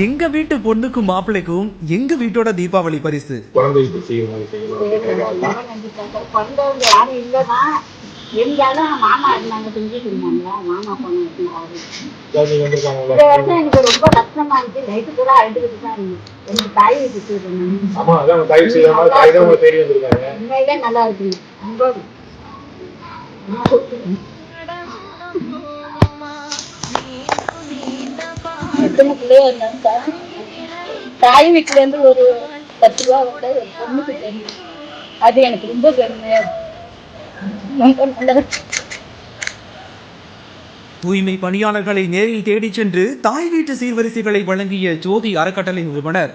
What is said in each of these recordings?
எங்க வீட்டு பொண்ணுக்கும் மாப்பிள்ளைக்கும் எங்க வீட்டோட தீபாவளி பரிசு? குழந்தைக்கு செய்யற மாதிரி செய்யணும் பிறந்தவங்க யாரும் இல்லைன்னா இருந்தாலும் மாமா இருந்தாங்க செஞ்சுட்டு இருந்தாங்களா மாமா பொண்ணு இருந்தாரு அதாவது நீங்க வந்திருக்காங்கல்ல இந்த வருஷம் எனக்கு ரொம்ப கஷ்டமா இருந்துச்சு. நைட்டு கூட அழுதுகிட்டு தான் இருந்தேன். எனக்கு தாய் வீட்டுக்கு இருந்தேன் ஆமா அதான் தாய் எத்தனை பிள்ளையா இருந்தாலும் தா- தாய் வீட்டுல இருந்து ஒரு பத்து ரூபா கூட ஒரு பொண்ணுக்கு தெரியும் அது எனக்கு ரொம்ப பெருமையா. ரொம்ப தூய்மை பணியாளர்களை நேரில் தேடிச் சென்று தாய் வீட்டு சீர்வரிசைகளை வழங்கிய ஜோதி அறக்கட்டளை நிறுவனர்.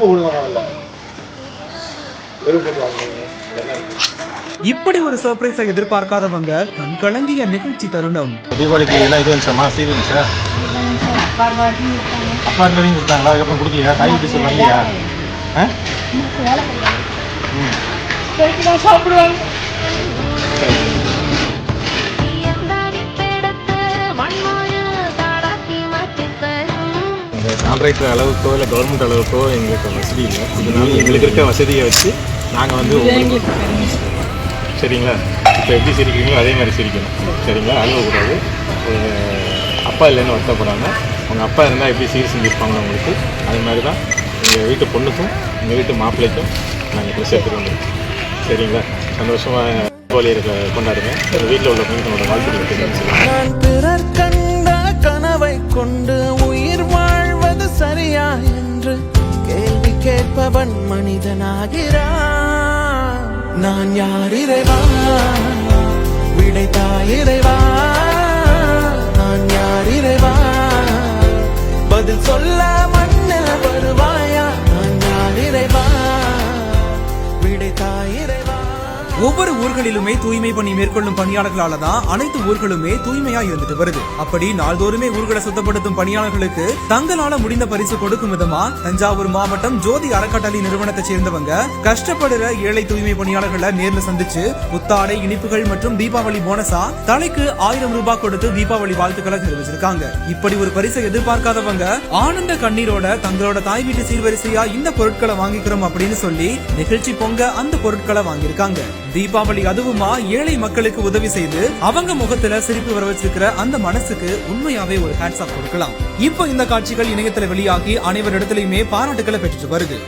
போடுங்க இப்படி ஒரு சர்ப்ரைஸை எதிர்பார்க்காதவங்க கண் கலங்கிய நிகழ்ச்சி தருணம். தீபாவளிக்கு எல்லாம் இது வந்துச்சாமா சீர் வந்துச்சா அப்பா கொடுத்தாங்களா? அதுக்கப்புறம் கொடுக்கலையா? வீட்டு சொல்லி வரலையா ஆ? சாப்பிடுவாங்க. கான்ட்ராக்டர் அளவுக்கோ இல்லை கவர்மெண்ட் அளவுக்கோ எங்களுக்கு வசதி இல்லை. இதனால எங்களுக்கு இருக்க வசதியை வச்சு நாங்கள் வந்து உங்களுக்கு சரிங்களா? இப்போ எப்படி சிரிக்கிறீங்களோ அதே மாதிரி சிரிக்கணும். சரிங்களா? அழுவக்கூடாது ஒரு அப்பா இல்லைன்னு வருத்தப்படாமல் உங்கள் அப்பா இருந்தால் எப்படி சீர் செஞ்சுருப்பாங்க உங்களுக்கு அது மாதிரி தான் எங்கள் வீட்டு பொண்ணுக்கும் எங்கள் வீட்டு மாப்பிள்ளைக்கும் நாங்கள் ட்ரெஸ் எடுத்துகிட்டு வந்திருக்கோம். சரிங்களா? சந்தோஷமாக தீபாவளியை கொண்டாடுங்க. எங்கள் வீட்டில் உள்ள பொண்ணுங்களோட வாழ்த்துக்களை நான் பிறர் கண்ட கனவை கொண்டு கேட்பவன் மனிதனாகிறான். நான் யார் இறைவா? விடை தாயிறைவா ஒவ்வொரு ஊர்களிலுமே தூய்மை பணி மேற்கொள்ளும் பணியாளர்களால தான் அனைத்து ஊர்களுமே தூய்மையா இருந்துட்டு வருது. அப்படி நாள்தோறுமே ஊர்களை சுத்தப்படுத்தும் பணியாளர்களுக்கு தங்களால முடிந்த பரிசு கொடுக்கும் விதமா தஞ்சாவூர் மாவட்டம் ஜோதி அறக்கட்டளை நிறுவனத்தை சேர்ந்தவங்க கஷ்டப்படுற ஏழை தூய்மை பணியாளர்களை நேர்ல சந்திச்சு புத்தாடை இனிப்புகள் மற்றும் தீபாவளி போனஸா தலைக்கு ஆயிரம் ரூபாய் கொடுத்து தீபாவளி வாழ்த்துக்களை தெரிவிச்சிருக்காங்க. இப்படி ஒரு பரிசை எதிர்பார்க்காதவங்க ஆனந்த கண்ணீரோட தங்களோட தாய் வீட்டு சீர்வரிசையா இந்த பொருட்களை வாங்கிக்கிறோம் அப்படின்னு சொல்லி நிகழ்ச்சி பொங்க அந்த பொருட்களை வாங்கியிருக்காங்க. தீபாவளி அதுவுமா ஏழை மக்களுக்கு உதவி செய்து அவங்க முகத்துல சிரிப்பு வர வச்சிருக்கிற அந்த மனசுக்கு உண்மையாவே ஒரு ஹேட்ஸ் ஆஃப் கொடுக்கலாம். இப்போ இந்த காட்சிகள் இணையத்துல வெளியாகி அனைவரிடத்திலுமே பாராட்டுக்களை பெற்றுட்டு வருது.